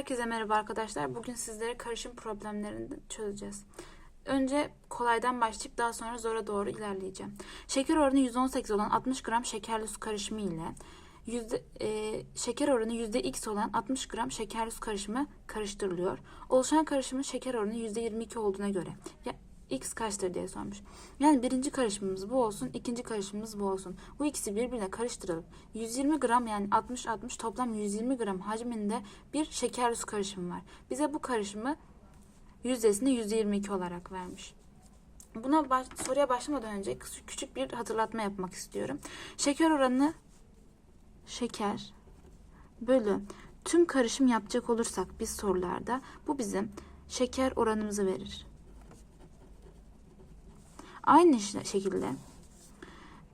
Herkese merhaba arkadaşlar. Bugün sizlere karışım problemlerini çözeceğiz. Önce kolaydan başlayıp daha sonra zora doğru ilerleyeceğim. Şeker oranı 118 olan 60 gram şekerli su karışımı ile yüzde, e, şeker oranı %x olan 60 gram şekerli su karışımı karıştırılıyor. Oluşan karışımın şeker oranı %22 olduğuna göre x kaçtır diye sormuş. Yani birinci karışımımız bu olsun, ikinci karışımımız bu olsun. Bu ikisi birbirine karıştırılıp 120 gram yani 60-60 toplam 120 gram hacminde bir şekerli su karışımı var. Bize bu karışımı yüzdesini %22 olarak vermiş. Buna baş, soruya başlamadan önce küçük bir hatırlatma yapmak istiyorum. Şeker oranı şeker bölü tüm karışım yapacak olursak biz sorularda bu bizim şeker oranımızı verir. Aynı şekilde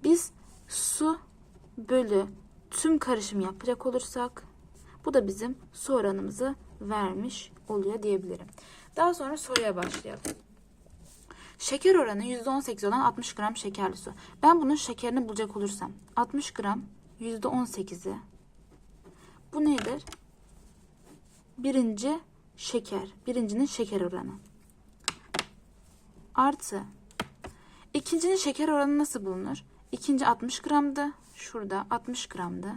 biz su bölü tüm karışım yapacak olursak bu da bizim su oranımızı vermiş oluyor diyebilirim. Daha sonra soruya başlayalım. Şeker oranı %18 olan 60 gram şekerli su. Ben bunun şekerini bulacak olursam 60 gram %18'i bu nedir? Birinci şeker. Birincinin şeker oranı. Artı İkincinin şeker oranı nasıl bulunur? İkinci 60 gramdı. Şurada 60 gramdı.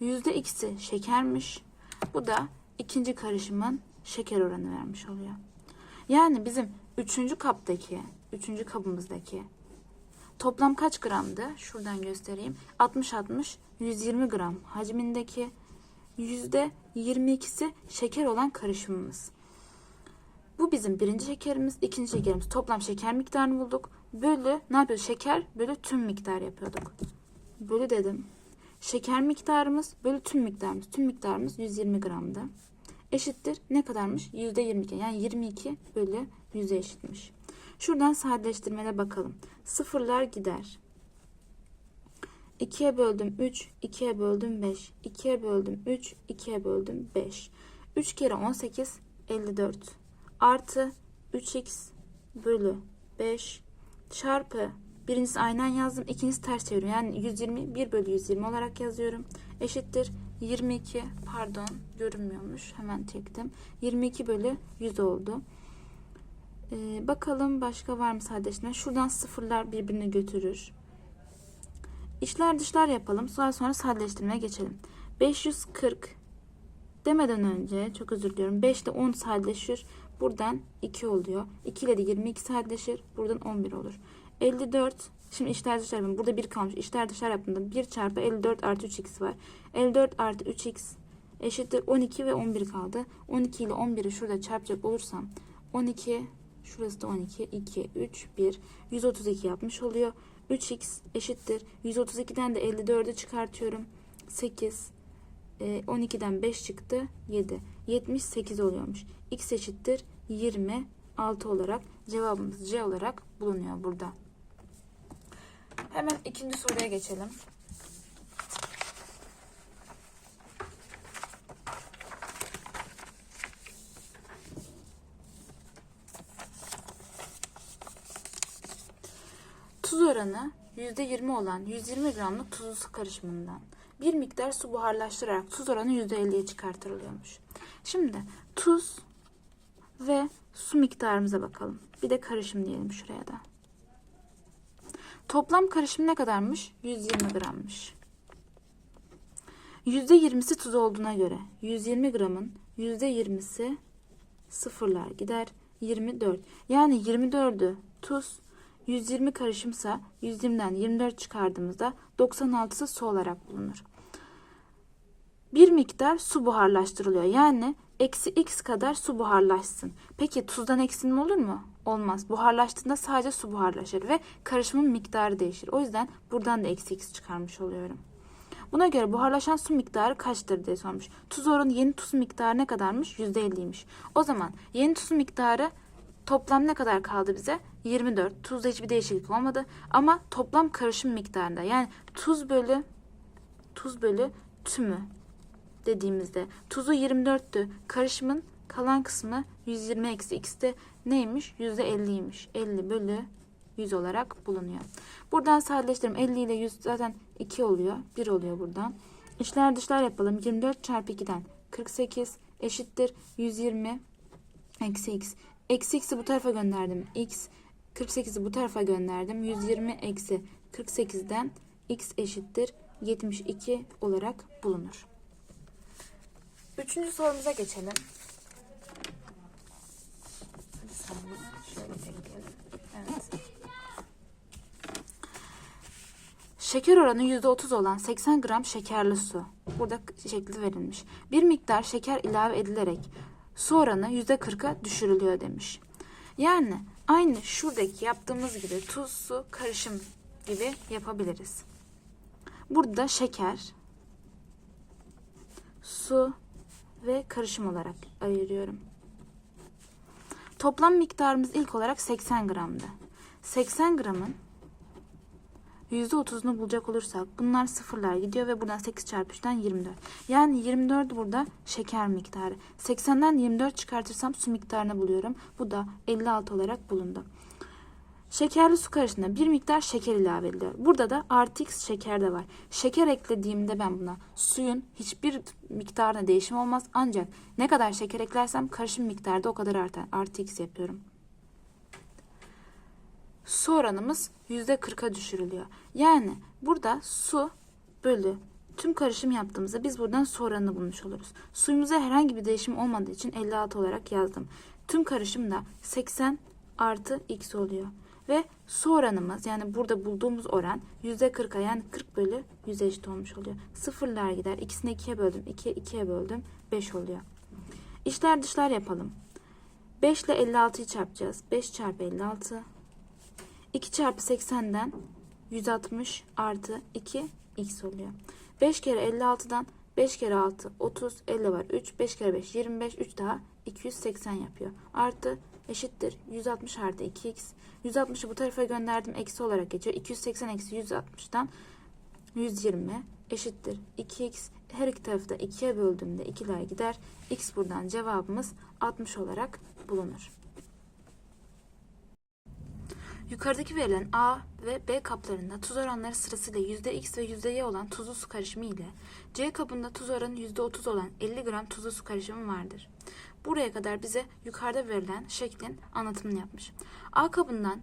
Yüzde x'i şekermiş. Bu da ikinci karışımın şeker oranı vermiş oluyor. Yani bizim üçüncü kaptaki, üçüncü kabımızdaki toplam kaç gramdı? Şuradan göstereyim. 60-60, 120 gram hacmindeki yüzde 22'si şeker olan karışımımız. Bu bizim birinci şekerimiz, ikinci şekerimiz. Toplam şeker miktarını bulduk. Bölü ne yapıyoruz? Şeker bölü tüm miktar yapıyorduk. Bölü dedim. Şeker miktarımız bölü tüm miktarımız. Tüm miktarımız 120 gramdı. Eşittir ne kadarmış? Yüzde 22. Yani 22 bölü 100'e eşitmiş. Şuradan sadeleştirmene bakalım. Sıfırlar gider. 2'ye böldüm 3, 2'ye böldüm 5, 2'ye böldüm 3, 2'ye böldüm 5. 3 kere 18, 54 artı 3x bölü 5 çarpı birincisi aynen yazdım ikincisi ters çeviriyorum. Yani 120 1 bölü 120 olarak yazıyorum. Eşittir 22 pardon görünmüyormuş hemen çektim. 22 bölü 100 oldu. Ee, bakalım başka var mı sadeleştirme? Şuradan sıfırlar birbirini götürür. İçler dışlar yapalım. Sonra sonra sadeleştirmeye geçelim. 540 demeden önce çok özür diliyorum. 5 ile 10 sadeleşir. Buradan 2 oluyor. 2 ile de 22 sadeleşir. Buradan 11 olur. 54 Şimdi içler dışlar yapalım. Burada 1 kalmış. İçler dışlar yaptığımda 1 çarpı 54 artı 3x var. 54 artı 3x eşittir 12 ve 11 kaldı. 12 ile 11'i şurada çarpacak olursam 12 şurası da 12 2 3 1 132 yapmış oluyor. 3x eşittir. 132'den de 54'ü çıkartıyorum. 8 e, 12'den 5 çıktı 7. 78 oluyormuş. X eşittir 26 olarak cevabımız C olarak bulunuyor burada. Hemen ikinci soruya geçelim. Tuz oranı %20 olan 120 gramlık tuzlu su karışımından bir miktar su buharlaştırarak tuz oranı %50'ye çıkartılıyormuş. Şimdi tuz ve su miktarımıza bakalım. Bir de karışım diyelim şuraya da. Toplam karışım ne kadarmış? 120 grammış. %20'si tuz olduğuna göre 120 gramın %20'si sıfırlar gider 24. Yani 24'ü tuz 120 karışımsa 120'den 24 çıkardığımızda 96'sı su olarak bulunur. Bir miktar su buharlaştırılıyor. Yani eksi x kadar su buharlaşsın. Peki tuzdan eksilme olur mu? Olmaz. Buharlaştığında sadece su buharlaşır ve karışımın miktarı değişir. O yüzden buradan da eksi x çıkarmış oluyorum. Buna göre buharlaşan su miktarı kaçtır diye sormuş. Tuz oranı yeni tuz miktarı ne kadarmış? %50'ymiş. O zaman yeni tuz miktarı toplam ne kadar kaldı bize? 24. Tuzda hiçbir değişiklik olmadı. Ama toplam karışım miktarında yani tuz bölü tuz bölü tümü dediğimizde tuzu 24'tü. Karışımın kalan kısmı 120 eksi x de neymiş? %50'ymiş. 50 bölü 100 olarak bulunuyor. Buradan sadeleştirelim. 50 ile 100 zaten 2 oluyor. 1 oluyor buradan. İçler dışlar yapalım. 24 çarpı 2'den 48 eşittir 120 eksi x. Eksi x'i bu tarafa gönderdim. x 48'i bu tarafa gönderdim. 120 eksi 48'den x eşittir 72 olarak bulunur. Üçüncü sorumuza geçelim. Şöyle bekleyelim. Evet. Şeker oranı %30 olan 80 gram şekerli su. Burada şekli verilmiş. Bir miktar şeker ilave edilerek su oranı %40'a düşürülüyor demiş. Yani aynı şuradaki yaptığımız gibi tuz su karışım gibi yapabiliriz. Burada şeker, su ve karışım olarak ayırıyorum. Toplam miktarımız ilk olarak 80 gramdı. 80 gramın %30'unu bulacak olursak bunlar sıfırlar gidiyor ve buradan 8 çarpı 3'ten 24. Yani 24 burada şeker miktarı. 80'den 24 çıkartırsam su miktarını buluyorum. Bu da 56 olarak bulundu. Şekerli su karışımına bir miktar şeker ilave ediliyor. Burada da artı şeker de var. Şeker eklediğimde ben buna suyun hiçbir miktarına değişim olmaz. Ancak ne kadar şeker eklersem karışım miktarı da o kadar artar. Artı x yapıyorum. Su oranımız %40'a düşürülüyor. Yani burada su bölü tüm karışım yaptığımızda biz buradan su oranını bulmuş oluruz. Suyumuza herhangi bir değişim olmadığı için 56 olarak yazdım. Tüm karışım da 80 artı x oluyor. Ve su oranımız yani burada bulduğumuz oran %40'a yani 40 bölü 100 eşit olmuş oluyor. Sıfırlar gider. İkisini 2'ye böldüm. 2'ye 2'ye böldüm. 5 oluyor. İşler dışlar yapalım. 5 ile 56'yı çarpacağız. 5 çarpı 56 2 çarpı 80'den 160 artı 2 x oluyor. 5 kere 56'dan 5 kere 6 30 50 var 3 5 kere 5 25 3 daha 280 yapıyor. Artı eşittir 160 artı 2x 160'ı bu tarafa gönderdim eksi olarak geçiyor. 280 eksi 160'dan 120 eşittir 2x her iki tarafı da 2'ye böldüğümde 2'ler gider. x buradan cevabımız 60 olarak bulunur. Yukarıdaki verilen A ve B kaplarında tuz oranları sırasıyla %X ve %Y olan tuzlu su karışımı ile C kabında tuz oranı %30 olan 50 gram tuzlu su karışımı vardır. Buraya kadar bize yukarıda verilen şeklin anlatımını yapmış. A kabından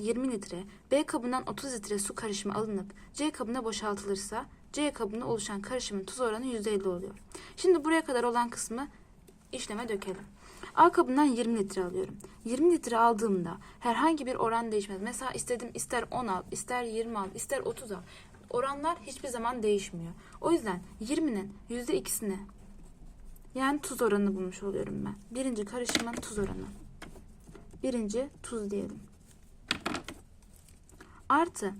20 litre, B kabından 30 litre su karışımı alınıp C kabına boşaltılırsa C kabında oluşan karışımın tuz oranı %50 oluyor. Şimdi buraya kadar olan kısmı işleme dökelim. A kabından 20 litre alıyorum. 20 litre aldığımda herhangi bir oran değişmez. Mesela istedim ister 10 al, ister 20 al, ister 30 al. Oranlar hiçbir zaman değişmiyor. O yüzden 20'nin %2'sini yani tuz oranını bulmuş oluyorum ben. Birinci karışımın tuz oranı. Birinci tuz diyelim. Artı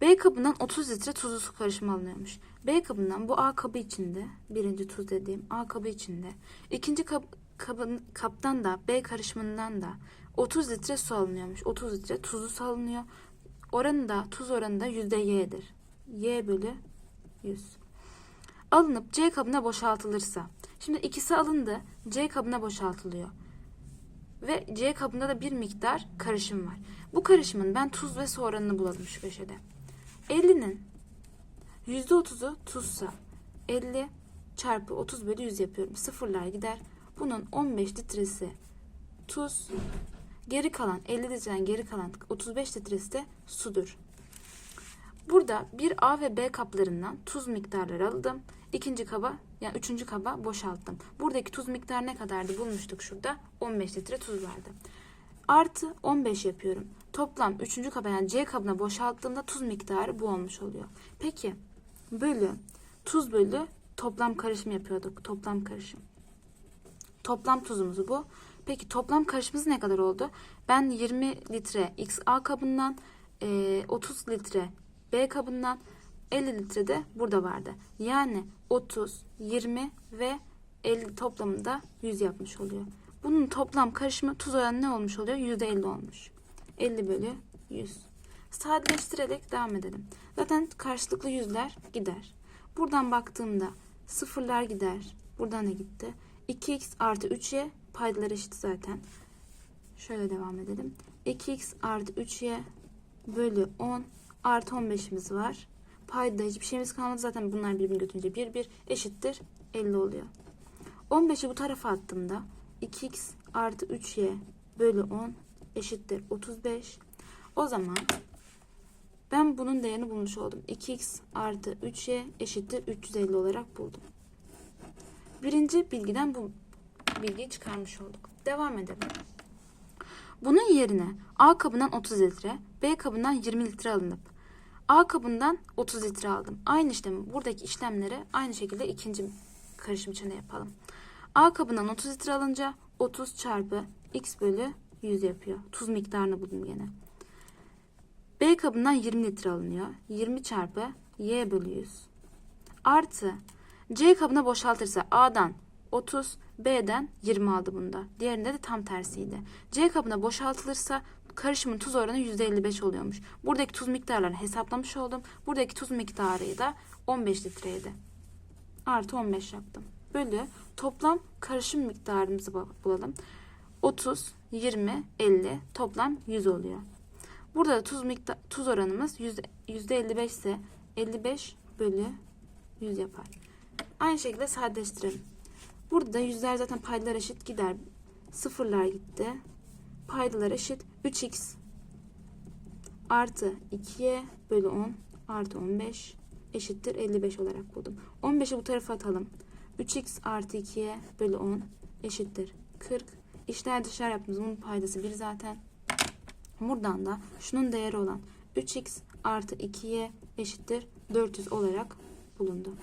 B kabından 30 litre tuzlu su karışımı alınıyormuş. B kabından bu A kabı içinde, birinci tuz dediğim A kabı içinde, ikinci kap, kabın, kaptan da B karışımından da 30 litre su alınıyormuş. 30 litre tuzlu su alınıyor. Oranı da tuz oranı da %y'dir. Y bölü 100. Alınıp C kabına boşaltılırsa. Şimdi ikisi alındı. C kabına boşaltılıyor. Ve C kabında da bir miktar karışım var. Bu karışımın ben tuz ve su oranını bulalım şu köşede. 50'nin %30'u tuzsa 50 çarpı 30 bölü 100 yapıyorum. Sıfırlar gider. Bunun 15 litresi tuz. Geri kalan 50 litreden geri kalan 35 litresi de sudur. Burada bir A ve B kaplarından tuz miktarları aldım. İkinci kaba yani üçüncü kaba boşalttım. Buradaki tuz miktarı ne kadardı bulmuştuk şurada. 15 litre tuz vardı. Artı 15 yapıyorum. Toplam üçüncü kaba yani C kabına boşalttığımda tuz miktarı bu olmuş oluyor. Peki bölü tuz bölü toplam karışım yapıyorduk. Toplam karışım. Toplam tuzumuz bu. Peki toplam karışımımız ne kadar oldu? Ben 20 litre XA kabından, e, 30 litre B kabından, 50 litre de burada vardı. Yani 30, 20 ve 50 toplamında 100 yapmış oluyor. Bunun toplam karışımı tuz oranı ne olmuş oluyor? %50 olmuş. 50 bölü 100. Sadeleştirerek devam edelim. Zaten karşılıklı yüzler gider. Buradan baktığımda sıfırlar gider. Buradan ne gitti? 2x artı 3y paydalar eşit zaten. Şöyle devam edelim. 2x artı 3y bölü 10 artı 15'imiz var. Payda hiçbir şeyimiz kalmadı. Zaten bunlar birbirini götürünce 1 1 eşittir 50 oluyor. 15'i bu tarafa attığımda 2x artı 3y bölü 10 eşittir 35. O zaman ben bunun değerini bulmuş oldum. 2x artı 3y eşittir 350 olarak buldum. Birinci bilgiden bu bilgiyi çıkarmış olduk. Devam edelim. Bunun yerine A kabından 30 litre, B kabından 20 litre alınıp A kabından 30 litre aldım. Aynı işlemi buradaki işlemleri aynı şekilde ikinci karışım için de yapalım. A kabından 30 litre alınca 30 çarpı x bölü 100 yapıyor. Tuz miktarını buldum gene. B kabından 20 litre alınıyor. 20 çarpı y bölü 100. Artı C kabına boşaltırsa A'dan 30, B'den 20 aldı bunda. Diğerinde de tam tersiydi. C kabına boşaltılırsa karışımın tuz oranı %55 oluyormuş. Buradaki tuz miktarlarını hesaplamış oldum. Buradaki tuz miktarı da 15 litreydi. Artı 15 yaptım. Bölü toplam karışım miktarımızı bu- bulalım. 30, 20, 50 toplam 100 oluyor. Burada da tuz miktar tuz oranımız yüzde, %55 ise 55 bölü 100 yapar. Aynı şekilde sadeleştirelim. Burada da yüzler zaten paydalar eşit gider. Sıfırlar gitti. Paydalar eşit 3x artı 2y bölü 10 artı 15 eşittir 55 olarak buldum. 15'i bu tarafa atalım. 3x artı 2y bölü 10 eşittir 40. İşler dışarı yaptığımız bunun paydası 1 zaten. Buradan da şunun değeri olan 3x artı 2y eşittir 400 olarak bulundu.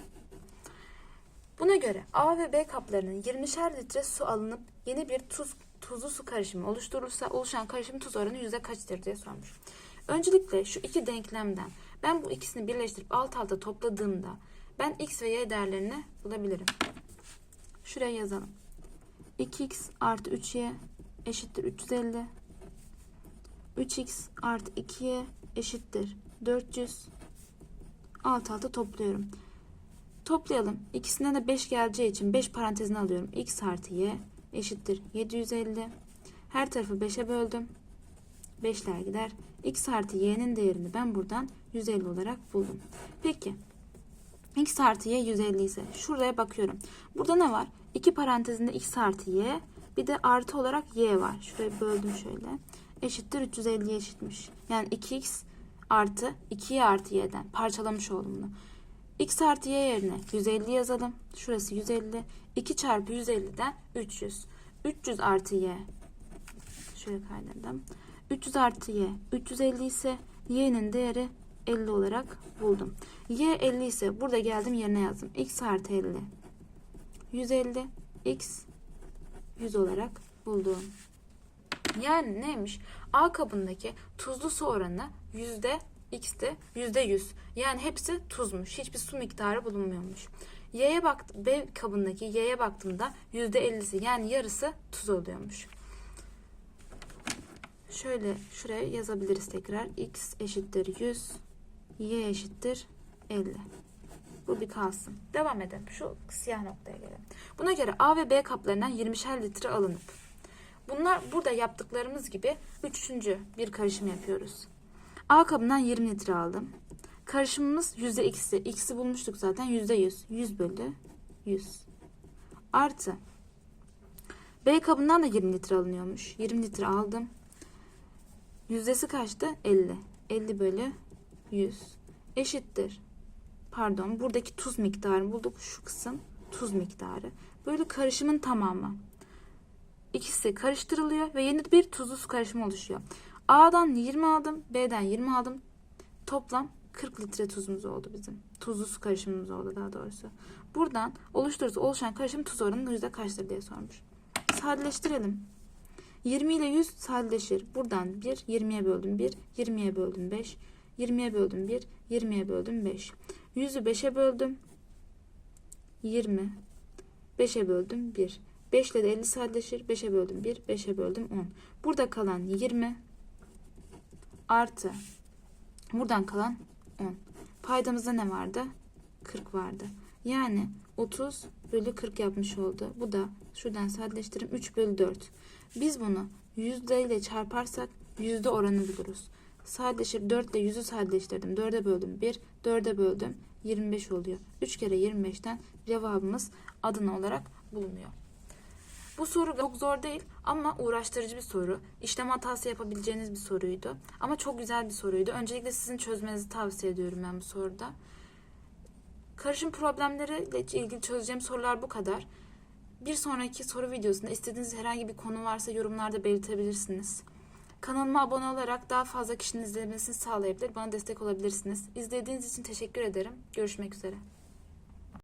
Buna göre A ve B kaplarının 20'şer litre su alınıp yeni bir tuz tuzlu su karışımı oluşturulursa oluşan karışım tuz oranı yüzde kaçtır diye sormuş. Öncelikle şu iki denklemden ben bu ikisini birleştirip alt alta topladığımda ben x ve y değerlerini bulabilirim. Şuraya yazalım. 2x artı 3y eşittir 350. 3x artı 2y eşittir 400. Alt alta topluyorum. Toplayalım. İkisinden de 5 geleceği için 5 parantezine alıyorum. x artı y eşittir 750. Her tarafı 5'e böldüm. 5'ler gider. x artı y'nin değerini ben buradan 150 olarak buldum. Peki x artı y 150 ise şuraya bakıyorum. Burada ne var? İki parantezinde x artı y bir de artı olarak y var. Şurayı böldüm şöyle. Eşittir 350'ye eşitmiş. Yani 2x artı 2y artı y'den parçalamış oldum bunu. X artı y yerine 150 yazalım. Şurası 150. 2 çarpı 150'den 300. 300 artı y. Şöyle kaydırdım. 300 artı y. 350 ise y'nin değeri 50 olarak buldum. Y 50 ise burada geldim yerine yazdım. X artı 50. 150. X 100 olarak buldum. Yani neymiş? A kabındaki tuzlu su oranı yüzde x'ti yüzde yüz. Yani hepsi tuzmuş. Hiçbir su miktarı bulunmuyormuş. Y'ye bak B kabındaki Y'ye baktığımda yüzde ellisi yani yarısı tuz oluyormuş. Şöyle şuraya yazabiliriz tekrar. X eşittir 100. Y eşittir 50. Bu bir kalsın. Devam edelim. Şu siyah noktaya gelelim. Buna göre A ve B kaplarından 20'şer litre alınıp bunlar burada yaptıklarımız gibi üçüncü bir karışım yapıyoruz. A kabından 20 litre aldım. Karışımımız %x'i. X'i bulmuştuk zaten. %100. 100 bölü 100. Artı. B kabından da 20 litre alınıyormuş. 20 litre aldım. Yüzdesi kaçtı? 50. 50 bölü 100 eşittir. Pardon buradaki tuz miktarını bulduk. Şu kısım tuz miktarı. Böyle karışımın tamamı. İkisi karıştırılıyor ve yeni bir tuzlu su karışımı oluşuyor. A'dan 20 aldım. B'den 20 aldım. Toplam 40 litre tuzumuz oldu bizim. Tuzlu su karışımımız oldu daha doğrusu. Buradan oluşturursa oluşan karışım tuz oranı yüzde kaçtır diye sormuş. Sadeleştirelim. 20 ile 100 sadeleşir. Buradan 1, 20'ye böldüm 1, 20'ye böldüm 5, 20'ye böldüm 1, 20'ye böldüm 5. 100'ü 5'e böldüm. 20. 5'e böldüm 1. 5 ile de 50 sadeleşir. 5'e böldüm 1, 5'e böldüm 10. Burada kalan 20 artı buradan kalan 10. Paydamızda ne vardı? 40 vardı. Yani 30 bölü 40 yapmış oldu. Bu da şuradan sadeleştirim 3 bölü 4. Biz bunu yüzde ile çarparsak yüzde oranı buluruz. Sadeleşir 4 ile 100'ü sadeleştirdim. 4'e böldüm 1, 4'e böldüm 25 oluyor. 3 kere 25'ten cevabımız Adana olarak bulunuyor. Bu soru çok zor değil ama uğraştırıcı bir soru. İşlem hatası yapabileceğiniz bir soruydu. Ama çok güzel bir soruydu. Öncelikle sizin çözmenizi tavsiye ediyorum ben bu soruda. Karışım problemleriyle ilgili çözeceğim sorular bu kadar. Bir sonraki soru videosunda istediğiniz herhangi bir konu varsa yorumlarda belirtebilirsiniz. Kanalıma abone olarak daha fazla kişinin izlemesini sağlayabilir, bana destek olabilirsiniz. İzlediğiniz için teşekkür ederim. Görüşmek üzere.